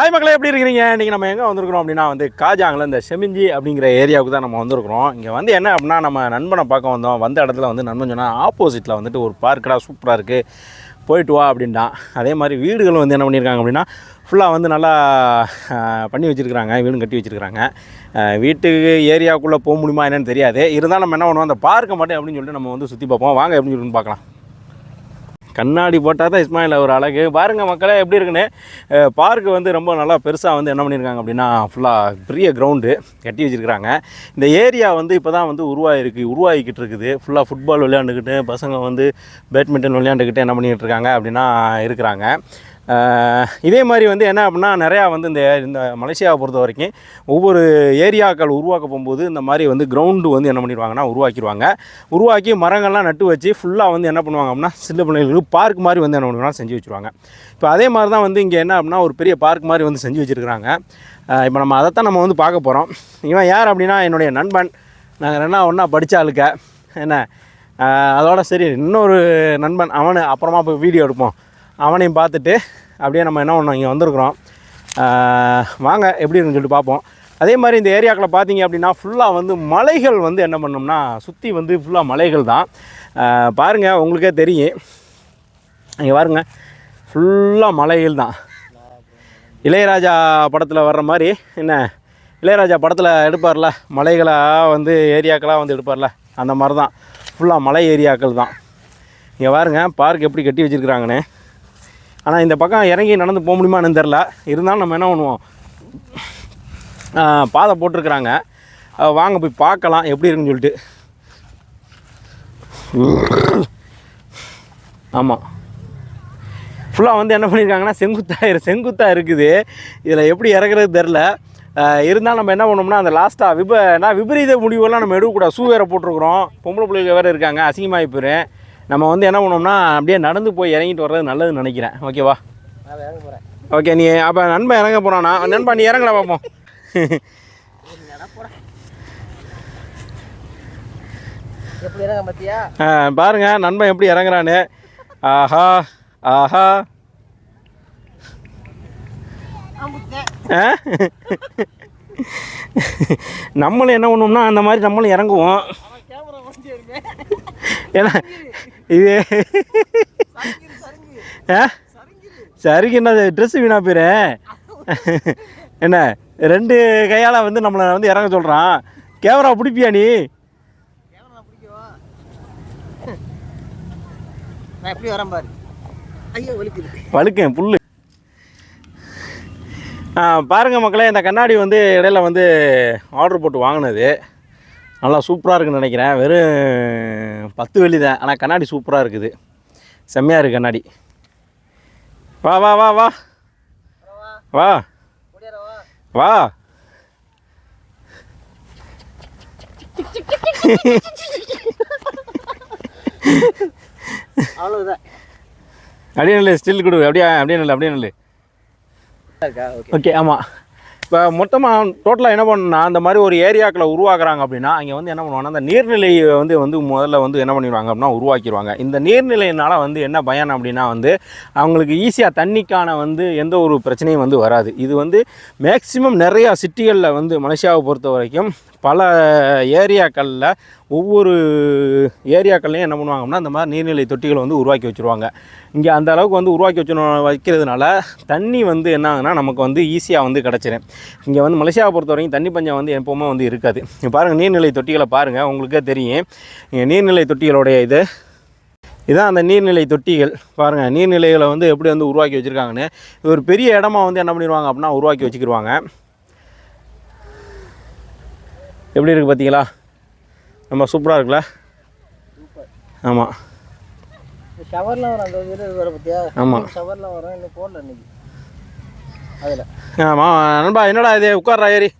Hi மக்களே எப்படி இருக்கிறீங்க? இன்றைக்கி நம்ம எங்கே வந்திருக்கிறோம் அப்படின்னா வந்து காஜாங்கில் இந்த செமிஞ்சி அப்படிங்கிற ஏரியாவுக்கு தான் நம்ம வந்திருக்கிறோம். இங்கே வந்து என்ன அப்படின்னா நம்ம நண்பனை பார்க்க வந்தோம். வந்த இடத்துல வந்து நண்பன் சொன்னால் ஆப்போசிட்டில் வந்துட்டு ஒரு பார்க்கடா சூப்பராக இருக்குது போயிட்டு வா அப்படின்ட்டான் அதே மாதிரி வீடுகள் வந்து என்ன பண்ணியிருக்காங்க அப்படின்னா ஃபுல்லாக வந்து நல்லா பண்ணி வச்சுருக்குறாங்க. வீடும் கட்டி வச்சுருக்குறாங்க. வீட்டுக்கு ஏரியாவுக்குள்ளே போக முடியுமா என்னென்னு தெரியாது. இருந்தாலும் நம்ம என்ன பண்ணுவோம் அந்த பார்க்கை மட்டும் அப்படின்னு சொல்லிட்டு நம்ம வந்து சுற்றி பார்ப்போம். வாங்க எப்படின்னு இருக்குன்னு பார்க்கலாம். கண்ணாடி போட்டால் தான் இஸ்மாயில் ஒரு அழகு. பாருங்கள் மக்களே எப்படி இருக்குன்னு. பார்க்கு வந்து ரொம்ப நல்லா பெருசாக வந்து என்ன பண்ணியிருக்காங்க அப்படின்னா ஃபுல்லாக பெரிய கிரவுண்டு கட்டி வச்சுருக்காங்க இந்த ஏரியா வந்து இப்போ தான் வந்து உருவாகிருக்கு உருவாகிக்கிட்டு இருக்குது. ஃபுல்லாக ஃபுட்பால் விளையாண்டுக்கிட்டு பசங்க வந்து பேட்மிண்டன் விளையாண்டுக்கிட்டு என்ன பண்ணிக்கிட்டு இருக்காங்க அப்படின்னா இருக்கிறாங்க. இதே மாதிரி வந்து என்ன அப்படின்னா நிறையா வந்து இந்த இந்த மலேசியாவை பொறுத்த வரைக்கும் ஒவ்வொரு ஏரியாக்கள் உருவாக்க போகும்போது இந்த மாதிரி வந்து கிரவுண்டு வந்து என்ன பண்ணிடுவாங்கன்னா உருவாக்கிடுவாங்க. உருவாக்கி மரங்கள்லாம் நட்டு வச்சு ஃபுல்லாக வந்து என்ன பண்ணுவாங்க அப்படின்னா சின்ன பிள்ளைங்களுக்கு பார்க் மாதிரி வந்து என்ன பண்ணுவாங்க செஞ்சு வச்சுருவாங்க. இப்போ அதே மாதிரி தான் வந்து இங்கே என்ன அப்படின்னா ஒரு பெரிய பார்க் மாதிரி வந்து செஞ்சு வச்சுருக்குறாங்க. இப்போ நம்ம அதைத்தான் நம்ம வந்து பார்க்க போகிறோம் இவன் யார் அப்படின்னா என்னுடைய நண்பன். நாங்கள் ரெண்டா ஒன்றா படித்த ஆளுக்க. என்ன? அதோட சரி இன்னொரு நண்பன். அவனு அப்புறமா போய் வீடியோ எடுப்போம். அவனையும் பார்த்துட்டு அப்படியே நம்ம என்ன பண்ணோம் இங்கே வந்திருக்கிறோம். வாங்க எப்படி இருக்குன்னு சொல்லிட்டு பார்ப்போம். அதே மாதிரி இந்த ஏரியாக்களை பார்த்தீங்க அப்படின்னா ஃபுல்லாக வந்து மலைகள் வந்து என்ன பண்ணோம்னா சுற்றி வந்து ஃபுல்லாக மலைகள் தான். பாருங்கள் உங்களுக்கே தெரியும். இங்கே பாருங்க ஃபுல்லாக மலைகள் தான். இளையராஜா படத்தில் வர்ற மாதிரி என்ன இளையராஜா படத்தில் எடுப்பார்ல மலைகளாக வந்து ஏரியாக்களாக வந்து எடுப்பார்ல அந்த மாதிரி தான் ஃபுல்லாக மலை ஏரியாக்கள் தான். இங்கே பாருங்கள் பார்க் எப்படி கட்டி வச்சுருக்குறாங்கன்னு. ஆனால் இந்த பக்கம் இறங்கி நடந்து போக முடியுமான்னு தெரில இருந்தாலும் நம்ம என்ன பண்ணுவோம்? பாதை போட்டிருக்கிறாங்க. வாங்க போய் பார்க்கலாம். எப்படி இருக்குன்னு சொல்லிட்டு. ஆமாம் ஃபுல்லாக வந்து என்ன பண்ணியிருக்காங்கன்னா செங்குத்தாக செங்குத்தாக இருக்குது. இதில் எப்படி இறக்குறது தெரில இருந்தாலும் நம்ம என்ன பண்ணோம்னா அந்த லாஸ்ட்டாக விப நான் விபரீத முடிவெல்லாம் நம்ம எடுக்கக்கூடாது. ஷூ வேறு போட்டிருக்கிறோம். பொம்பளை பிள்ளைங்க வேறு இருக்காங்க. அசிங்கமாகி போயிடும் நம்ம வந்து என்ன பண்ணோம்னா அப்படியே நடந்து போய் இறங்கிட்டு வர்றது நல்லதுன்னு நினைக்கிறேன். ஓகேவா ஓகே நீ அப்போ நண்பன் இறங்க போகிறானா நண்பா நீ இறங்கல பார்ப்போம் பாருங்க நண்பன் எப்படி இறங்குறான்னு. ஆஹா ஆஹா. ஆ? நம்மளும் என்ன பண்ணுவோம்னா அந்த மாதிரி நம்மளும் இறங்குவோம். ஏன்னா இது ஆ? சரிக்கு என்ன ட்ரெஸ் வீணா போயிரு. என்ன? ரெண்டு கையால் வந்து நம்மளை வந்து இறங்க சொல்கிறான் கேமரா பிடிப்பியா நீ? எப்படி வரேன் பாரு. வழுக்கேன் புல் பாருங்க மக்களே இந்த கண்ணாடி வந்து இடையில வந்து ஆர்டர் போட்டு வாங்கினது. நல்லா சூப்பராக இருக்குன்னு நினைக்கிறேன். வெறும் பத்து வெள்ளி தான். ஆனால் கண்ணாடி சூப்பராக இருக்குது. செம்மையாக இருக்குது கண்ணாடி. வா வா வா வா. வா. வா. அவ்வளோதான் அப்படியே நல்ல ஸ்டில் கொடு. அப்படியே அப்படியே நல்ல அப்படியே நல்ல. ஓகே. ஆமாம் இப்போ மொத்தமாக டோட்டலாக என்ன பண்ணணும்னா அந்த மாதிரி ஒரு ஏரியாக்களை உருவாக்குறாங்க அப்படின்னா அங்கே வந்து என்ன பண்ணுவாங்கன்னா அந்த நீர்நிலையை வந்து வந்து முதல்ல வந்து என்ன பண்ணிடுவாங்க அப்படின்னா உருவாக்கிடுவாங்க. இந்த நீர்நிலையினால் வந்து என்ன பயன் அப்படின்னா வந்து அவங்களுக்கு ஈஸியாக தண்ணிக்கான வந்து எந்த ஒரு பிரச்சனையும் வந்து வராது. இது வந்து மேக்சிமம் நிறையா சிட்டிகளில் வந்து மலேசியாவை பொறுத்த வரைக்கும் பல ஏரியாக்களில் ஒவ்வொரு ஏரியாக்கள்லையும் என்ன பண்ணுவாங்கன்னா இந்த மாதிரி நீர்நிலை தொட்டிகளை வந்து உருவாக்கி வச்சுருவாங்க. இங்கே அந்த அளவுக்கு வந்து உருவாக்கி வச்சு வைக்கிறதுனால தண்ணி வந்து என்ன ஆகுதுன்னா நமக்கு வந்து ஈஸியாக வந்து கிடச்சிரும். இங்கே வந்து மலேசியாவை பொறுத்த வரைக்கும் தண்ணி பஞ்சம் வந்து எப்போவுமே வந்து இருக்காது. பாருங்கள் நீர்நிலை தொட்டிகளை பாருங்கள் உங்களுக்கே தெரியும். இங்கே நீர்நிலை தொட்டிகளுடைய இது இதான் அந்த நீர்நிலை தொட்டிகள். பாருங்கள் நீர்நிலைகளை வந்து எப்படி வந்து உருவாக்கி வச்சுருக்காங்கன்னு இது ஒரு பெரிய இடமா வந்து என்ன பண்ணிடுவாங்க அப்படின்னா உருவாக்கி வச்சுக்கிடுவாங்க எப்படி இருக்குது பார்த்தீங்களா? நம்ம சூப்பராக இருக்குல்ல? ஆமாம் ஷவர்லாம் வரும் அந்த இது வர பார்த்தியா ஆமா. ஷவர்லாம் வரும் இன்னும் போடல இன்னைக்கு. அதில். ஆமாம் நண்பா என்னடா இது? உட்கார்றா ஏரி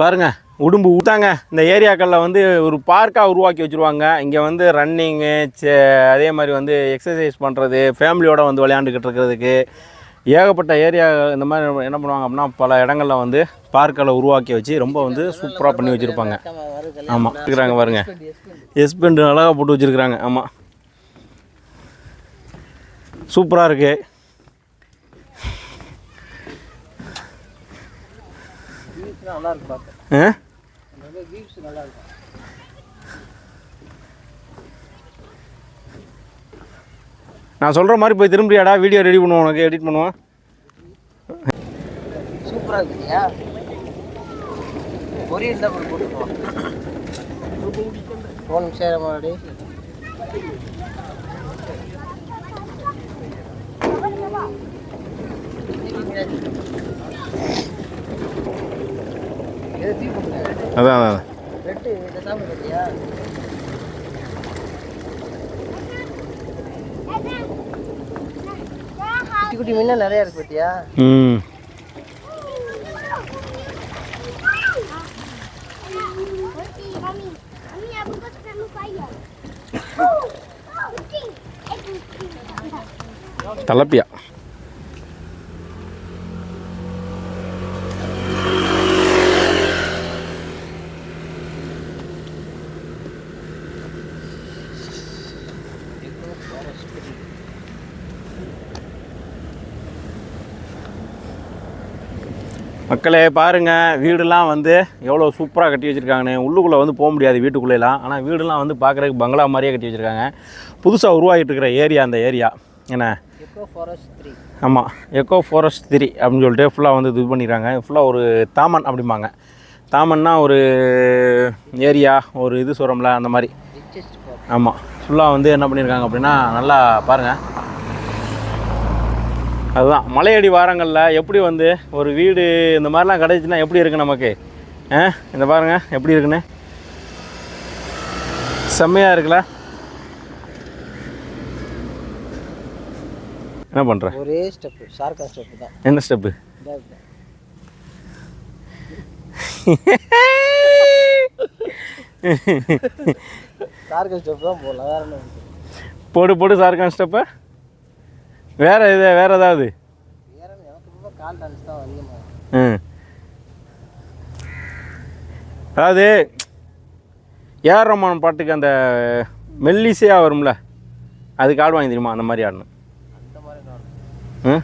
பாருங்க உடும்பு ஊத்தாங்க. இந்த ஏரியாக்களில் வந்து ஒரு பார்க்காக உருவாக்கி வச்சுருவாங்க. இங்கே வந்து ரன்னிங்கு அதே மாதிரி வந்து எக்ஸசைஸ் பண்ணுறது ஃபேமிலியோட வந்து விளையாண்டுக்கிட்டு இருக்கிறதுக்கு. ஏகப்பட்ட ஏரியா இந்த மாதிரி என்ன பண்ணுவாங்க அப்படின்னா பல இடங்களில் வந்து பார்க்களை உருவாக்கி வச்சு ரொம்ப வந்து சூப்பராக பண்ணி வச்சுருப்பாங்க. ஆமாம் இருக்கிறாங்க பாருங்க. எஸ்பெண்ட் அழகாக போட்டு வச்சுருக்குறாங்க. ஆமாம் சூப்பராக இருக்குது நல்லா இருக்கு. நான் சொல்கிற மாதிரி போய் திரும்பியாடா வீடியோ ரெடி பண்ணுவோம் உனக்கு எடிட் பண்ணுவோம். சூப்பராக இருக்கு இல்லையா பொரியல் தான் போட்டு போட்டுருவோம் ஒரு நிமிஷம் முன்னாடி. அதான் அதான் ரெட்டு இதை சாப்பிட பார்த்தியா குட்டி குட்டி மீன் நிறைய இருக்கு பார்த்தியா ம். தலப்பியா. மக்களே பாருங்க வீடுலாம் வந்து எவ்வளோ சூப்பராக கட்டி வச்சுருக்காங்கன்னு உள்ளுக்குள்ளே வந்து போக முடியாது வீட்டுக்குள்ளேலாம். ஆனால் வீடுலாம் வந்து பார்க்குறதுக்கு பங்களா மாதிரியே கட்டி வச்சுருக்காங்க. புதுசாக உருவாகிட்டு இருக்கிற ஏரியா அந்த ஏரியா. என்ன? எக்கோ ஃபாரஸ்ட் த்ரீ ஆமாம் எக்கோ ஃபாரஸ்ட் திரி அப்படின்னு சொல்லிட்டு ஃபுல்லாக வந்து இது பண்ணிடுறாங்க ஃபுல்லாக ஒரு தாமன் அப்படிம்பாங்க. தாமன்னா ஒரு ஏரியா ஒரு இது சொல்கிறோம்ல அந்த மாதிரி. ஆமாம் ஃபுல்லாக வந்து என்ன பண்ணியிருக்காங்க அப்படின்னா நல்லா பாருங்கள் அதுதான். மலையடி வாரங்களில் எப்படி வந்து ஒரு வீடு இந்த மாதிரிலாம் கிடைச்சுன்னா எப்படி இருக்கு நமக்கு? ஆ இந்த பாருங்கள் எப்படி இருக்குன்னு? செம்மையாக இருக்குல்ல? என்ன பண்ணுற ஒரே ஸ்டெப்பு ஷார்க்கா ஸ்டெப்பு தான். என்ன ஸ்டெப்பு. ஷார்க்கா ஸ்டெப் தான் போடலாம் வேற? போடு போடு சார்கான் ஸ்டெப்பை வேறு இது வேறு ஏதாவது? அதாவது ஏஆர் ரமான் பாட்டுக்கு அந்த மெல்லிசையாக வரும்ல அதுக்கு ஆடு வாங்கி தெரியுமா? அந்த மாதிரி ஆடணும். அந்த மாதிரி ம்?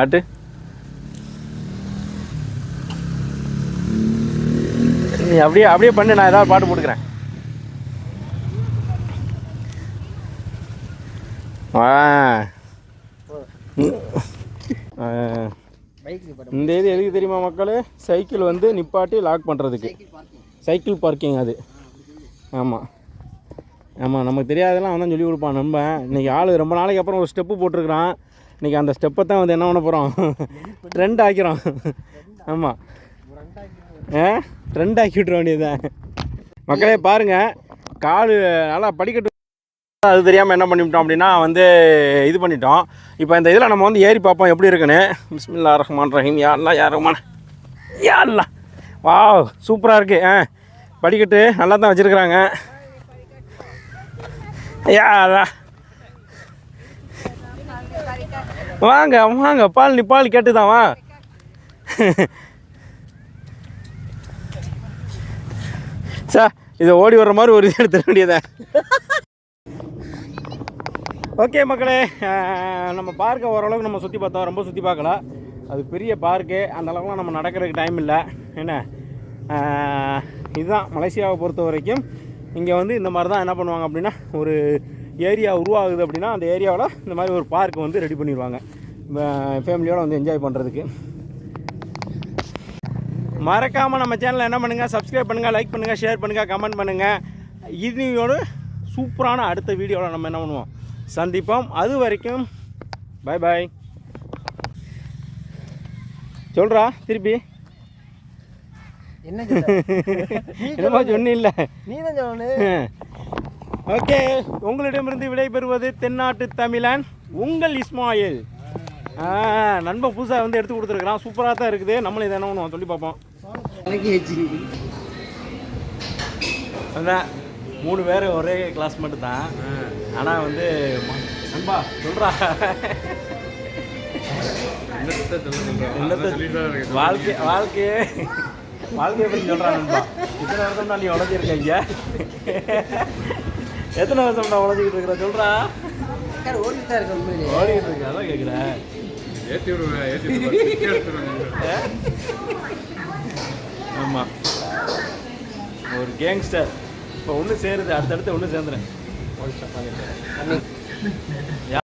ஆட்டு? நீ அப்படியே அப்படியே பண்ணு நான் ஏதாவது பாட்டு போட்டுக்கிறேன் வா ஆ. பைக்கு படம் இந்த இது எதுக்கு தெரியுமா மக்களே? சைக்கிள் வந்து நிப்பாட்டி லாக் பண்ணுறதுக்கு சைக்கிள் பார்க்கிங் அது. ஆமாம் ஆமாம் நமக்கு தெரியாதெல்லாம் அவன் தான் சொல்லி கொடுப்பான் நம்ம இன்றைக்கி ஆள் ரொம்ப நாளைக்கு அப்புறம் ஒரு ஸ்டெப்பு போட்டிருக்கிறான். இன்றைக்கி அந்த ஸ்டெப்பை தான் வந்து என்ன பண்ண போகிறோம் ட்ரெண்ட் ஆக்கிறோம். ஆமாம் ஆ ட்ரெண்ட் ஆக்கி விட்ற வேண்டியதுதான். மக்களே பாருங்கள் கால் நல்லா படிக்கட்டு அது தெரியாமல் என்ன பண்ணிவிட்டோம் அப்படின்னா வந்து இது பண்ணிட்டோம். இப்போ இந்த இதில் நம்ம வந்து ஏறி பார்ப்போம் எப்படி இருக்குன்னு. பிஸ்மில்லா ரஹ்மான் ரஹீம். யாரெல்லாம் யார் யா ரஹ்மான். யா வா சூப்பராக இருக்குது ஆ படிக்கட்டு நல்லா தான் வச்சுருக்குறாங்க. யாரா வாங்க வாங்க பால் நீ பால் கேட்டுதான் வா. சார் இதை ஓடி வர்ற மாதிரி ஒரு இது எடுத்துட வேண்டியதா ஓகே மக்களே நம்ம பார்க்கை ஓரளவுக்கு நம்ம சுற்றி பார்த்தோம். ரொம்ப சுற்றி பார்க்கல. அது பெரிய பார்க்கு. அந்த அளவுக்குலாம் நம்ம நடக்கிறதுக்கு டைம் இல்லை. என்ன? இதுதான் மலேசியாவை பொறுத்த வரைக்கும். இங்கே வந்து இந்த மாதிரி தான் என்ன பண்ணுவாங்க அப்படின்னா ஒரு ஏரியா உருவாகுது அப்படின்னா அந்த ஏரியாவில் இந்த மாதிரி ஒரு பார்க் வந்து ரெடி பண்ணிடுவாங்க. ஃபேமிலியோடு வந்து என்ஜாய் பண்ணுறதுக்கு மறக்காமல் நம்ம சேனலை என்ன பண்ணுங்கள் சப்ஸ்கிரைப் பண்ணுங்கள் லைக் பண்ணுங்கள் ஷேர் பண்ணுங்கள் கமெண்ட் பண்ணுங்கள் இதோட சூப்பரான அடுத்த வீடியோவில் நம்ம என்ன பண்ணுவோம்? சந்திப்போம். அது வரைக்கும் பை பாய் சொல்கிறா திருப்பி. என்ன என்னமோ சொன்னில்ல. நீ தான் சொல்லணும் ஓகே உங்களிடமிருந்து விடைபெறுவது தென்னாட்டு தமிழன் உங்கள் இஸ்மாயில். நண்பன் புதுசாக வந்து எடுத்து கொடுத்துருக்குறான். சூப்பராக தான் இருக்குது. நம்மளும் இதை என்ன சொல்லி பார்ப்போம். அதான் மூணு பேர் ஒரே கிளாஸ் மட்டும் தான் ஆனால் வந்து நண்பா சொல்கிறா வாழ்க்கை வாழ்க்கையே வாழ்க்கையை பற்றி சொல்கிறான் நண்பா. இத்தனை வருஷம் நீ உழைச்சிருக்க இங்க? எத்தனை வருஷம் நான் உழைச்சிக்கிட்டு இருக்கிற? சொல்கிறா ஓடிட்டு இருக்க ஓடிக்கிட்டு இருக்க அதான் கேட்குறேன் ஏற்றி விடுவேன் ஏற்றி விடுவேன். எடுத்துருவேன். ஆமாம் ஒரு கேங்ஸ்டர் இப்போ ஒன்று சேருது அடுத்தடுத்து ஒன்று சேர்ந்துறேன் পয়সা পানি